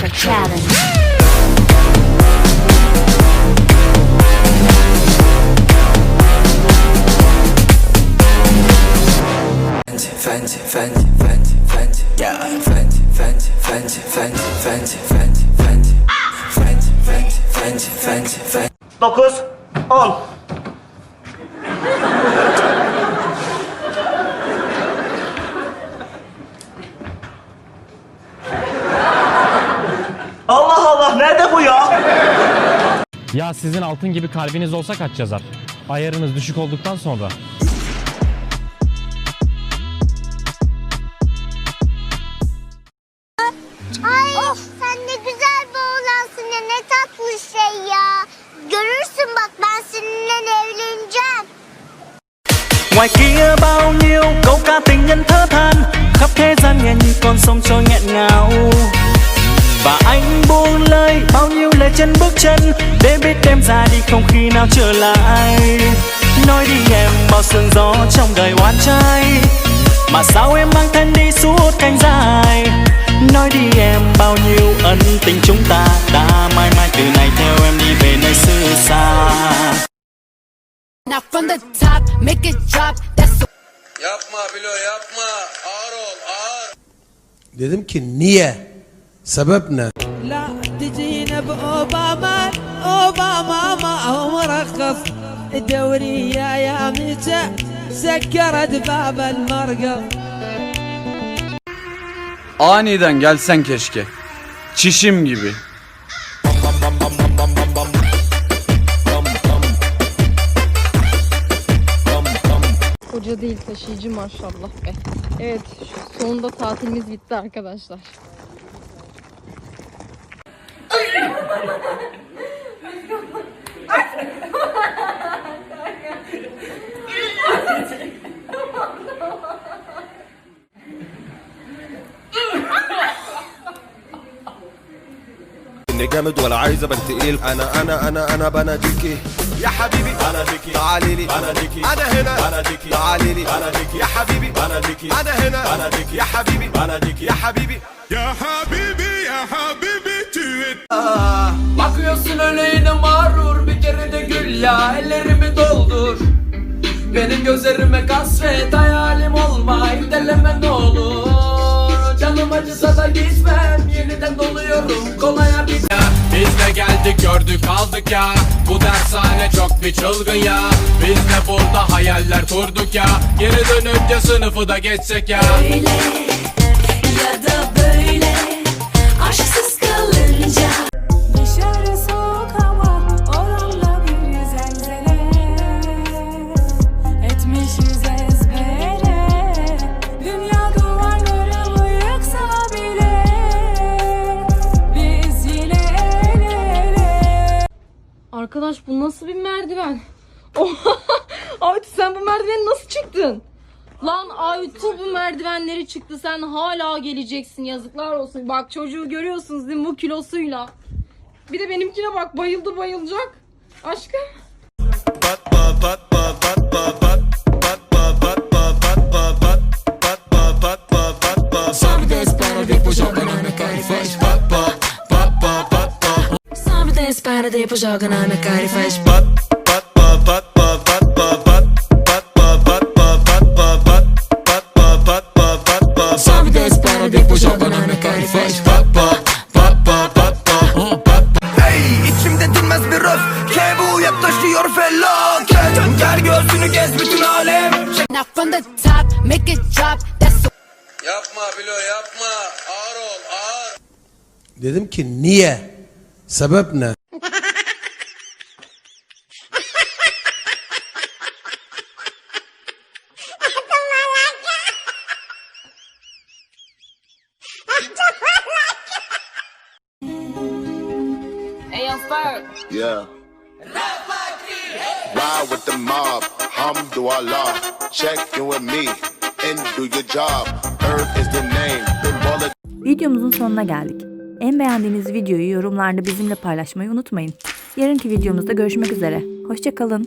Ultra Challenge. fancy, fancy, fancy, fancy, yeah, fancy, fancy, fancy, fancy, fancy, fancy, fancy, fancy, fancy, fancy, fancy, fancy. 9, 10. ya? Sizin altın gibi kalbiniz olsa kaç yazar? Ayarınız düşük olduktan sonra. Ay sen ne güzel bir oğlansın ya ne tatlı şey ya. Görürsün bak ben seninle evleneceğim. Ngoài kia bao nhiêu câu ca tình nhân thơ than Khắp thế gian nghe như con sông trôi nghẹn ngào Và anh buông lời bao nhiêu chân bước chân Để biết em ra đi không khi nào trở lại Nói đi em bao sương gió trong đời oan trai Mà sao em mang thân đi suốt cánh dài Nói đi em bao nhiêu ân tình chúng ta Đã mãi mãi từ nay theo em đi về nơi xứ xa Now from the top, make it drop. That's Yapma Bilo yapma. Ağır ol ağır. Dedim ki niye? Sebep ne? لا تجينا بأوباما أوباما ما هو مرخص الدورية يا متى سكرت باب المرقب Aniden gelsen keşke. Çişim gibi. Koca değil taşıyıcı maşallah be. Evet şu sonunda tatilimiz bitti arkadaşlar. إني جامد ولا عايز ابقى تقيل. أنا أنا أنا أنا بناديكي يا حبيبي. بناديكي تعالي لي. بناديكي أنا هنا. بناديكي تعالي لي. بناديكي يا حبيبي. بناديكي أنا هنا. banadıki يا حبيبي. بناديكي يا حبيبي. يا حبيبي يا حبيبي. Bakıyorsun öyle yine mağrur bir kere de gül ya ellerimi doldur. Benim gözlerime kasvet hayalim olma ilerleme ne olur. Canım acısa da gitmem yeniden doluyorum kolaya bir Biz de geldik gördük aldık ya. Bu dershane çok bir çılgın ya. Biz de burada hayaller kurduk ya. Geri dönünce sınıfı da geçsek ya. Ya da Arkadaş bu nasıl bir merdiven? Oha! Aytu sen bu merdiveni nasıl çıktın? Lan Aytu bu merdivenleri çıktı sen hala geleceksin yazıklar olsun. Bak çocuğu görüyorsunuz değil mi bu kilosuyla. Bir de benimkine bak bayıldı bayılacak. Aşkım. Só me tem espera, depois joga na minha cara e faz Só me tem espera, depois joga na minha cara e faz Hey içimde dinmez bir öfke bu yaklaşıyor felaket Gel göğsünü gez bütün alem Now from the top, make it drop. That's Yapma Bilo yapma. Ağır ol ağır. Dedim ki niye? Sebep ne? Yeah. Ride with the mob, Hamdulillah. Check in with me and do your job. Earth is the name. Videomuzun sonuna geldik. En beğendiğiniz videoyu yorumlarda bizimle paylaşmayı unutmayın. Yarınki videomuzda görüşmek üzere. Hoşçakalın.